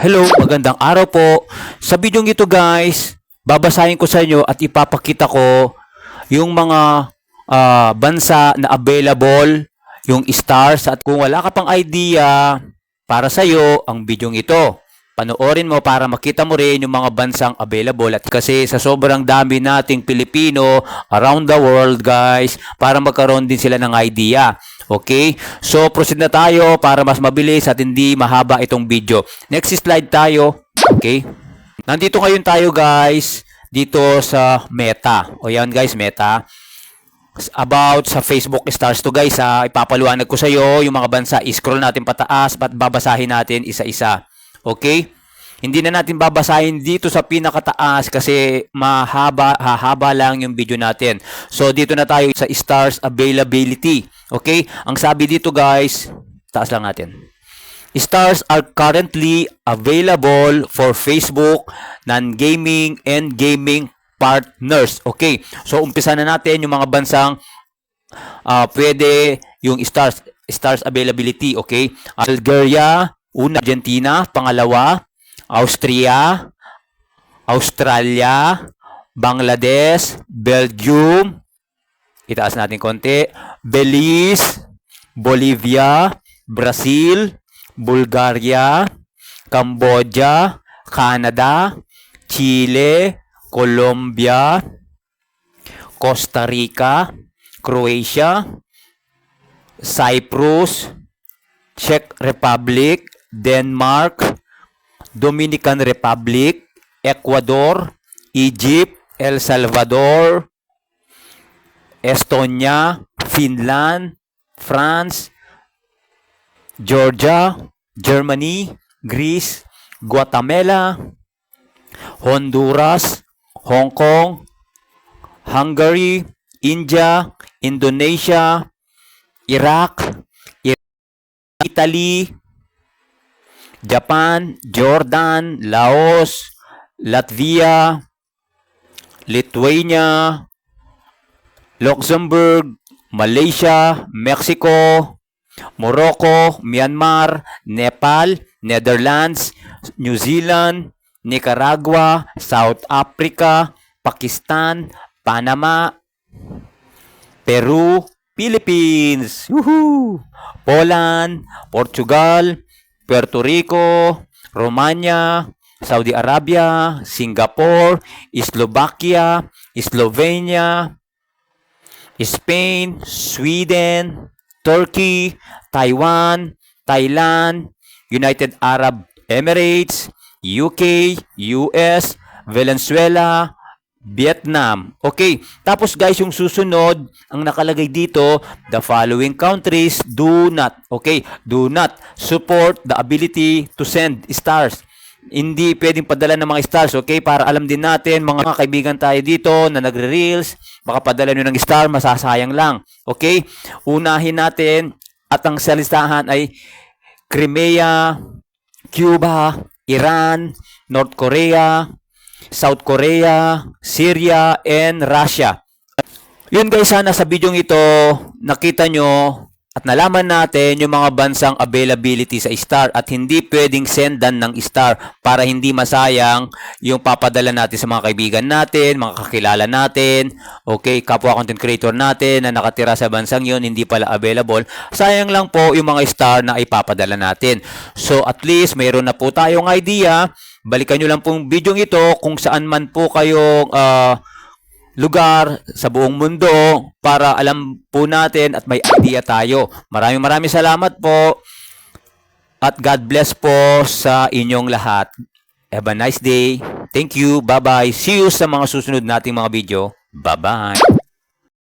Hello, magandang araw po. Sa video ito guys, babasahin ko sa inyo at ipapakita ko yung mga ah, bansa na available, yung stars at kung wala ka pang idea para sa iyo ang video ito. Panoorin mo para makita mo rin yung mga bansang available at kasi sa sobrang dami nating Pilipino around the world guys para magkaroon din sila ng idea. Okay? So proceed na tayo para mas mabilis at hindi mahaba itong video. Next slide tayo. Okay? Nandito ngayon tayo guys dito sa Meta. O yan guys, Meta about sa Facebook stars to guys ha. Ipapaluwanag ko sa iyo yung mga bansa. I-scroll natin pataas at babasahin natin isa-isa. Okay? Hindi na natin babasahin dito sa pinakataas kasi mahaba hahaba lang yung video natin. So dito na tayo sa stars availability. Okay? Ang sabi dito guys, taas lang natin. Stars are currently available for Facebook, non-gaming, and gaming partners. Okay, so umpisa na natin yung mga bansang ah, pwede yung stars stars availability. Okay, Bulgaria, una Argentina, pangalawa Austria, Australia, Bangladesh, Belgium, itaas natin konti, Belize, Bolivia, Brazil, Bulgaria, Cambodia, Canada, Chile, Colombia, Costa Rica, Croatia, Cyprus, Czech Republic, Denmark, Dominican Republic, Ecuador, Egypt, El Salvador, Estonia, Finland, France, Georgia, Germany, Greece, Guatemala, Honduras, Hong Kong, Hungary, India, Indonesia, Iraq, Italy, Japan, Jordan, Laos, Latvia, Lithuania, Luxembourg, Malaysia, Mexico, Morocco, Myanmar, Nepal, Netherlands, New Zealand, Nicaragua, South Africa, Pakistan, Panama, Peru, Philippines, Woohoo! Poland, Portugal, Puerto Rico, Romania, Saudi Arabia, Singapore, Slovakia, Slovenia, Spain, Sweden, Turkey, Taiwan, Thailand, United Arab Emirates, UK, US, Venezuela, Vietnam. Okay. Tapos guys, yung susunod, ang nakalagay dito, the following countries do not, okay, do not support the ability to send stars. Hindi pwedeng padala ng mga stars, okay? Para alam din natin, mga kaibigan tayo dito na nagre-reels, baka padala nyo ng star, masasayang lang. Okay? Unahin natin, at ang sa listahan ay Crimea, Cuba, Iran, North Korea, South Korea, Syria, and Russia. Yun guys, sana sa video ito, nakita nyo at nalaman natin yung mga bansang availability sa star at hindi pwedeng sendan ng star para hindi masayang yung papadala natin sa mga kaibigan natin, mga kakilala natin, okay, kapwa content creator natin na nakatira sa bansang yun, hindi pala available. Sayang lang po yung mga star na ipapadala natin. So at least mayroon na po tayong idea. Balikan nyo lang pong video ito kung saan man po kayong ah, lugar sa buong mundo para alam po natin at may idea tayo. Maraming maraming salamat po at God bless po sa inyong lahat. Have a nice day. Thank you. Bye-bye. See you sa mga susunod nating mga video. Bye-bye.